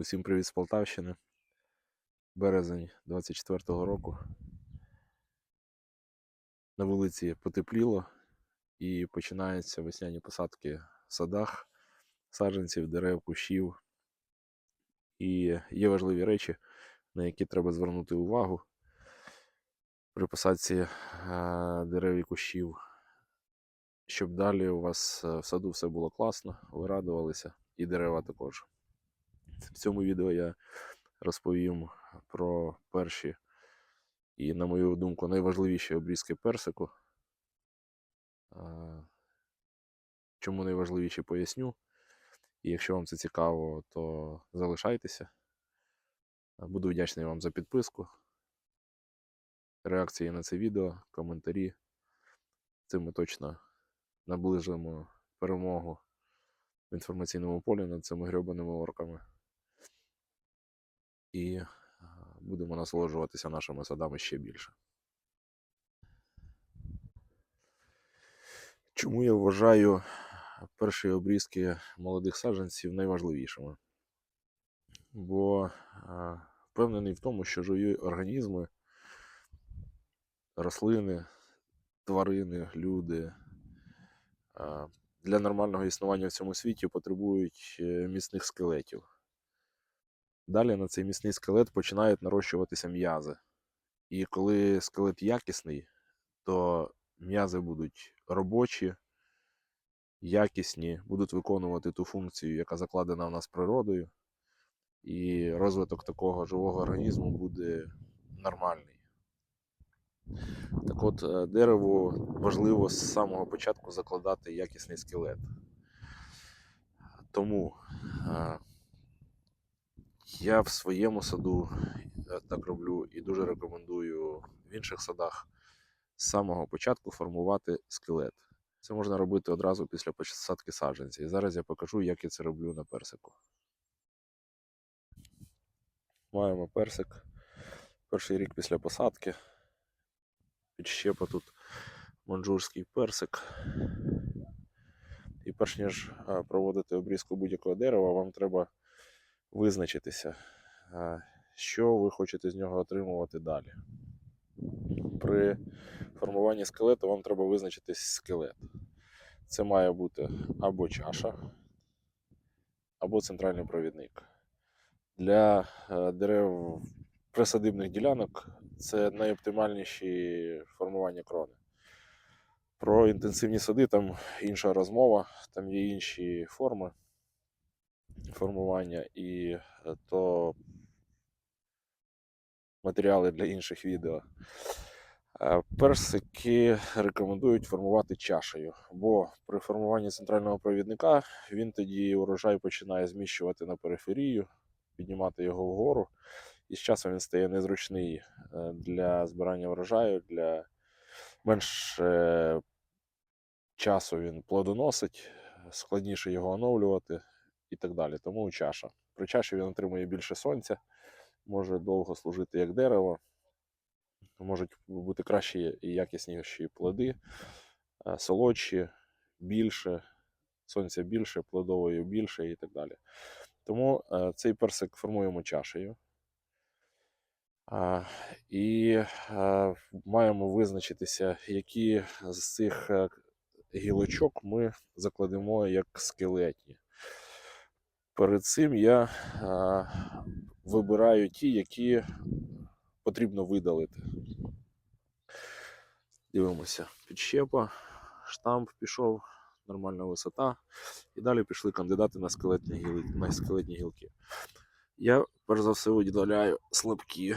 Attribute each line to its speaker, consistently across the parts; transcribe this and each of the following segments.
Speaker 1: Усім привіт з Полтавщини. Березень 24-го року. На вулиці потепліло і починаються весняні посадки в садах, саджанців, дерев, кущів. І є важливі речі, на які треба звернути увагу при посадці е, дерев і кущів, щоб далі у вас е, в саду все було класно, ви радувалися, і дерева також. В цьому відео я розповім про перші і, на мою думку, найважливіші обрізки персику. Чому найважливіші поясню. І якщо вам це цікаво, то залишайтеся. Буду вдячний вам за підписку, реакції на це відео, коментарі. Цим ми точно наближимо перемогу в інформаційному полі над цими грьобаними орками і будемо насолоджуватися нашими садами ще більше. Чому я вважаю перші обрізки молодих саджанців найважливішими? Бо впевнений в тому, що живі організми, рослини, тварини, люди для нормального існування в цьому світі потребують е, міцних скелетів. Далі на цей міцний скелет починають нарощуватися м'язи. І коли скелет якісний, то м'язи будуть робочі, якісні, будуть виконувати ту функцію, яка закладена в нас природою, і розвиток такого живого організму буде нормальний. Так от, е, дереву важливо з самого початку закладати якісний скелет. Тому е, я в своєму саду е, так роблю і дуже рекомендую в інших садах з самого початку формувати скелет. Це можна робити одразу після посадки саджанців. І зараз я покажу, як я це роблю на персику. Маємо персик. Перший рік після посадки. Підщепа тут манджурський персик. І перш ніж е, проводити обрізку будь-якого дерева, вам треба визначитися, що ви хочете з нього отримувати далі. При формуванні скелету вам треба визначитись скелет. Це має бути або чаша, або центральний провідник. Для е, дерев присадибних ділянок це найоптимальніші формування крони. Про інтенсивні сади там інша розмова, там є інші форми формування і е, то матеріали для інших відео. Е, Персики рекомендують формувати чашею, бо при формуванні центрального провідника він тоді урожай починає зміщувати на периферію, піднімати його вгору, і з часом він стає незручний е, для збирання врожаю, для менш часу він плодоносить, складніше його оновлювати і так далі. Тому чаша. При чаші він отримує більше сонця, може довго служити як дерево, можуть бути кращі і якісніші плоди, е, солодші, більше, сонця більше, плодової більше і так далі. Тому е, цей персик формуємо чашею. І а, маємо визначитися, які з цих е, гілочок ми закладемо як скелетні. Перед цим я а, вибираю ті, які потрібно видалити. Дивимося, підщепа, штамп пішов, нормальна висота. І далі пішли кандидати на скелетні, гіл... на скелетні гілки. Я перш за все виділяю слабкі.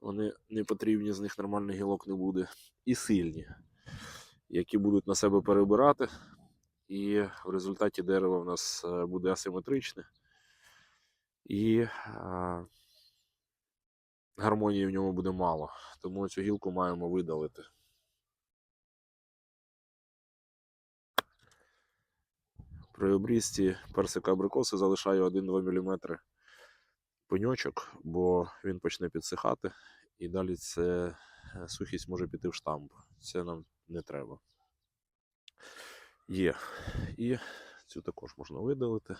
Speaker 1: Вони не потрібні, з них нормальних гілок не буде. І сильні, які будуть на себе перебирати, і в результаті дерево в нас буде асиметричне. І гармонії в ньому буде мало. Тому цю гілку маємо видалити. При обрізці персика абрикоси залишаю 1-2 мм пеньочок, бо він почне підсихати, і далі це е, сухість може піти в штамп. Це нам не треба є. І цю також можна видалити.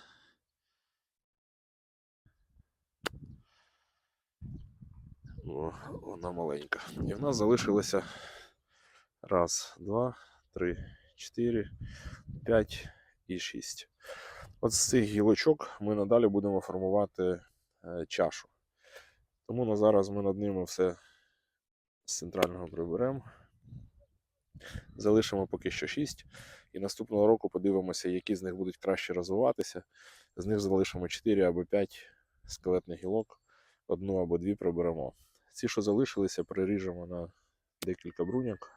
Speaker 1: О, Вона маленька. І в нас залишилося раз, два, три, чотири, п'ять і шість. От з цих гілочок ми надалі будемо формувати е, чашу. Тому на зараз ми над ними все з центрального приберемо. Залишимо поки що 6. І наступного року подивимося, які з них будуть краще розвиватися. З них залишимо 4 або 5 скелетних гілок, одну або дві приберемо. Ці, що залишилися, приріжемо на декілька бруньок.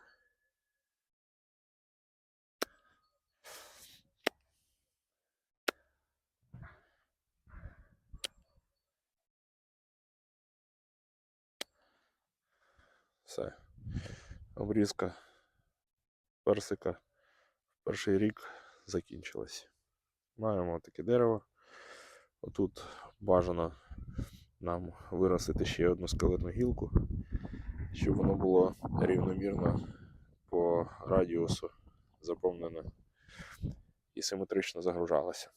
Speaker 1: Все. Обрізка персика перший рік закінчилась. Маємо таке дерево. Отут бажано нам виростити ще одну скелетну гілку, щоб воно було рівномірно по радіусу заповнене і симетрично загружалося.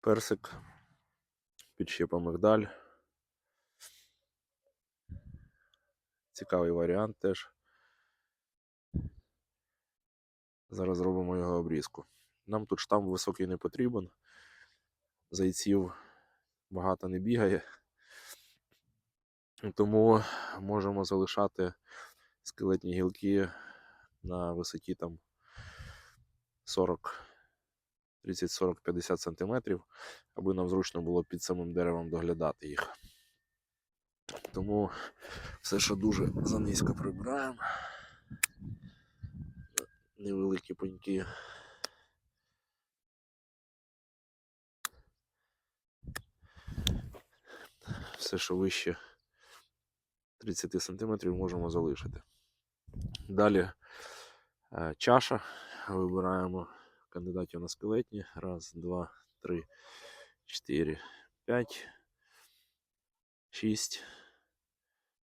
Speaker 1: Персик, підщепа мигдаль. Цікавий варіант теж. Зараз зробимо його обрізку. Нам тут штамп високий не потрібен. Зайців багато не бігає. Тому можемо залишати скелетні гілки на висоті там 40, 30, 40, 50 сантиметрів, аби нам зручно було під самим деревом доглядати їх. Тому все, що дуже занизько прибираємо. Невеликі пеньки. Все, що вище 30 см, можемо залишити. Далі е, чаша. Вибираємо кандидатів на скелетні. Раз, два, три, чотири, п'ять, шість.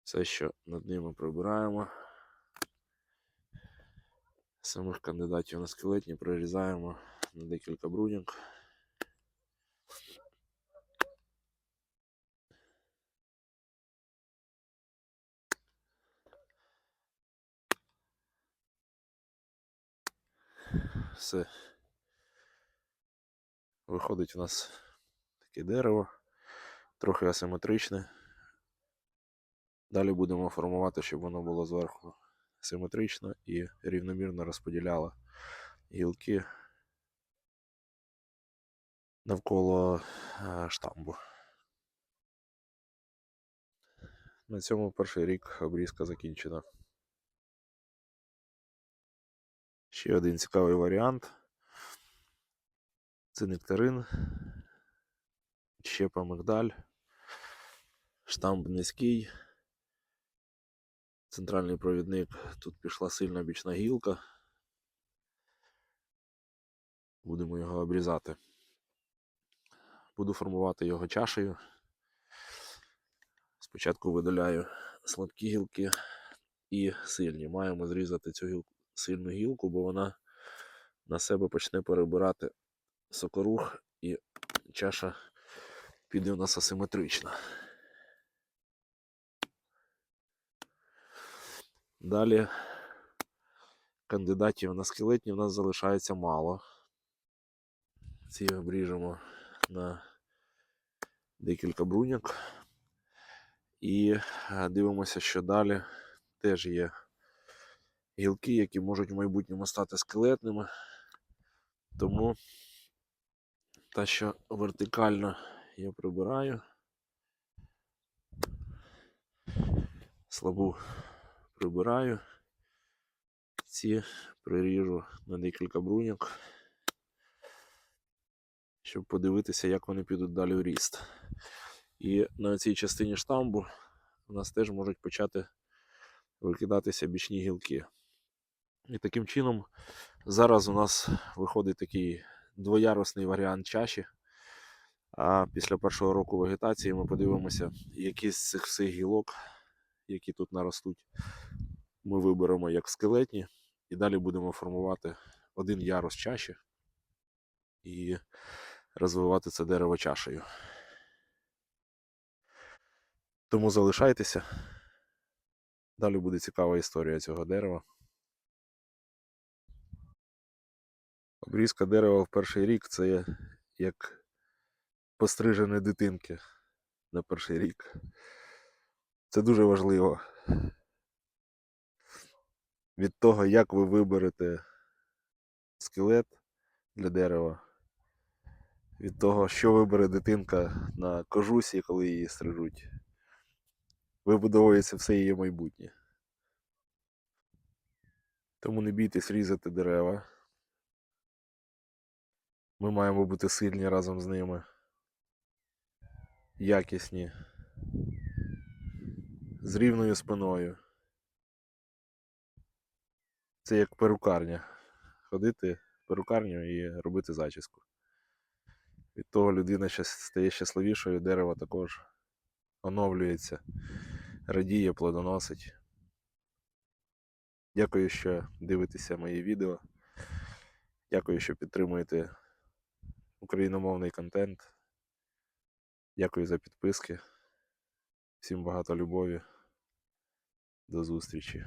Speaker 1: Все, що над ними прибираємо. Самих кандидатів на скелетні прорізаємо на декілька бруньок. Все. Виходить у нас таке дерево, трохи асиметричне. Далі будемо формувати, щоб воно було зверху симетрично і рівномірно розподіляло гілки навколо е, штамбу. На цьому перший рік обрізка закінчена. Ще один цікавий варіант. Це нектарин, щепа мигдаль, штамп низький. Центральний провідник, тут пішла сильна бічна гілка. Будемо його обрізати. Буду формувати його чашею. Спочатку видаляю слабкі гілки і сильні. Маємо зрізати цю гілку, сильну гілку, бо вона на себе почне перебирати сокорух і чаша піде у нас асиметрична. Далі кандидатів на скелетні в нас залишається мало. Ці обріжемо на декілька бруньок. І е, дивимося, що далі теж є гілки, які можуть в майбутньому стати скелетними. Тому та, що вертикально я прибираю. Слабу прибираю. Ці приріжу на декілька бруньок, щоб подивитися, як вони підуть далі в ріст. І на цій частині штамбу у нас теж можуть почати викидатися бічні гілки. І таким чином зараз у нас виходить такий двоярусний варіант чаші. А після першого року вегетації ми подивимося, які з цих всіх гілок, які тут наростуть, ми виберемо як скелетні, і далі будемо формувати один ярус чаші і розвивати це дерево чашею. Тому залишайтеся. Далі буде цікава історія цього дерева. Обрізка дерева в перший рік це як пострижені дитинки на перший рік. Це дуже важливо. Від того, як ви виберете скелет для дерева, від того, що вибере дитинка на кожусі, коли її стрижуть, вибудовується все її майбутнє. Тому не бійтесь різати дерева. Ми маємо бути сильні разом з ними, якісні, з рівною спиною. Це як перукарня. Ходити в перукарню і робити зачіску. Від того людина стає щасливішою, дерево також оновлюється, радіє, плодоносить. Дякую, що дивитеся мої відео. Дякую, що підтримуєте україномовний контент. Дякую за підписки. Всім багато любові. До зустрічі.